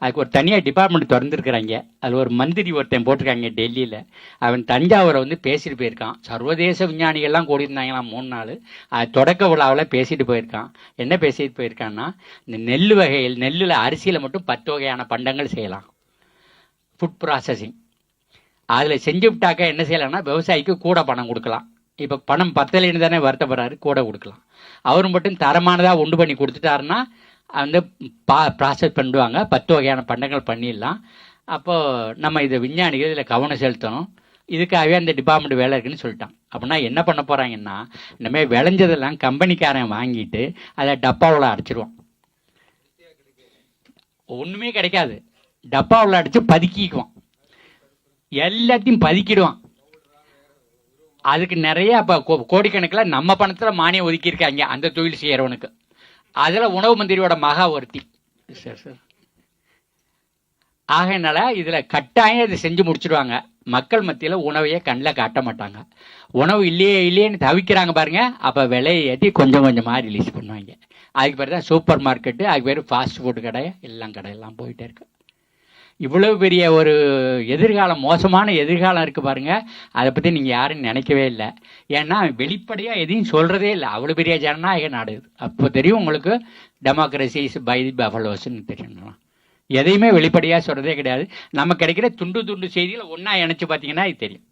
அதுக்கு ஒரு தனியாக டிபார்ட்மெண்ட் திறந்துருக்குறாங்க. அதில் ஒரு மந்திரி ஒருத்தன் போட்டிருக்காங்க டெல்லியில். அவன் தஞ்சாவூரை வந்து பேசிட்டு போயிருக்கான். சர்வதேச விஞ்ஞானிகள்லாம் கூடியிருந்தாங்களாம் மூணு நாள். அது தொடக்க விழாவில் பேசிட்டு போயிருக்கான். என்ன பேசிட்டு போயிருக்கான்னா இந்த நெல் வகையில் நெல்லில் அரிசியில் மட்டும் பத்து வகையான பண்டங்கள் செய்யலாம். ஃபுட் ப்ராசஸிங் அதில் செஞ்சு விட்டாக்கா என்ன செய்யலாம்னா விவசாயிக்கு கூட பணம் கொடுக்கலாம். இப்போ பணம் பத்தலைன்னு தானே வருத்தப்படுறாரு கூட கொடுக்கலாம். அவர் மட்டும் தரமானதாக உண்டு பண்ணி கொடுத்துட்டாருன்னா வந்து பா ப்ராசஸ் பண்ணுவாங்க பத்து வகையான பண்டங்கள் பண்ணிடலாம். அப்போது நம்ம இதை விஞ்ஞானிகள் இதில் கவனம் செலுத்தணும். இதுக்காகவே அந்த டிபார்ட்மெண்ட் வேலை இருக்குன்னு சொல்லிட்டான். அப்படின்னா என்ன பண்ண போகிறாங்கன்னா இனிமேல் விளைஞ்சதெல்லாம் கம்பெனிக்காரன் வாங்கிட்டு அதை டப்பாவில் அடைச்சிருவான். ஒன்றுமே கிடைக்காது. டப்பாவில் அடித்து பதுக்கிக்குவான். எல்லாத்தையும் பதுக்கிடுவான். அதுக்கு நிறைய இப்போ கோடிக்கணக்கில் நம்ம பணத்தில் மானியம் ஒதுக்கியிருக்காங்க. அந்த தொழில் செய்கிறவனுக்கு அதில் உணவு மந்திரியோட மகா ஒருத்தி. Sir sir. ஆகையினால இதில் கட்டாயம் இதை செஞ்சு முடிச்சிடுவாங்க. மக்கள் மத்தியில் உணவையே கண்ணில் காட்ட மாட்டாங்க. உணவு இல்லையே இல்லையேன்னு தவிக்கிறாங்க பாருங்க. அப்போ விலையை ஏற்றி கொஞ்சம் கொஞ்சமாக ரிலீஸ் பண்ணுவாங்க. அதுக்கு பேர் தான் சூப்பர் மார்க்கெட்டு. அதுக்கு பேர் ஃபாஸ்ட் ஃபுட் கடை. எல்லாம் கடையெல்லாம் போயிட்டே இருக்கு. இவ்வளவு பெரிய ஒரு எதிர்காலம் மோசமான எதிர்காலம் இருக்குது பாருங்கள் அதை பற்றி நீங்கள் யாரும் நினைக்கவே இல்லை. ஏன்னா வெளிப்படையாக எதையும் சொல்கிறதே இல்லை. அவ்வளோ பெரிய ஜனநாயக நாடு அப்போ தெரியும் உங்களுக்கு டெமோக்ரஸி பை தி பஃபலோஸ்ன்னு தெரியணும் எதையுமே வெளிப்படையாக சொல்கிறதே கிடையாது. நம்ம கிடைக்கிற துண்டு துண்டு செய்தியில் ஒன்றா இணைச்சி பார்த்தீங்கன்னா இது தெரியும்.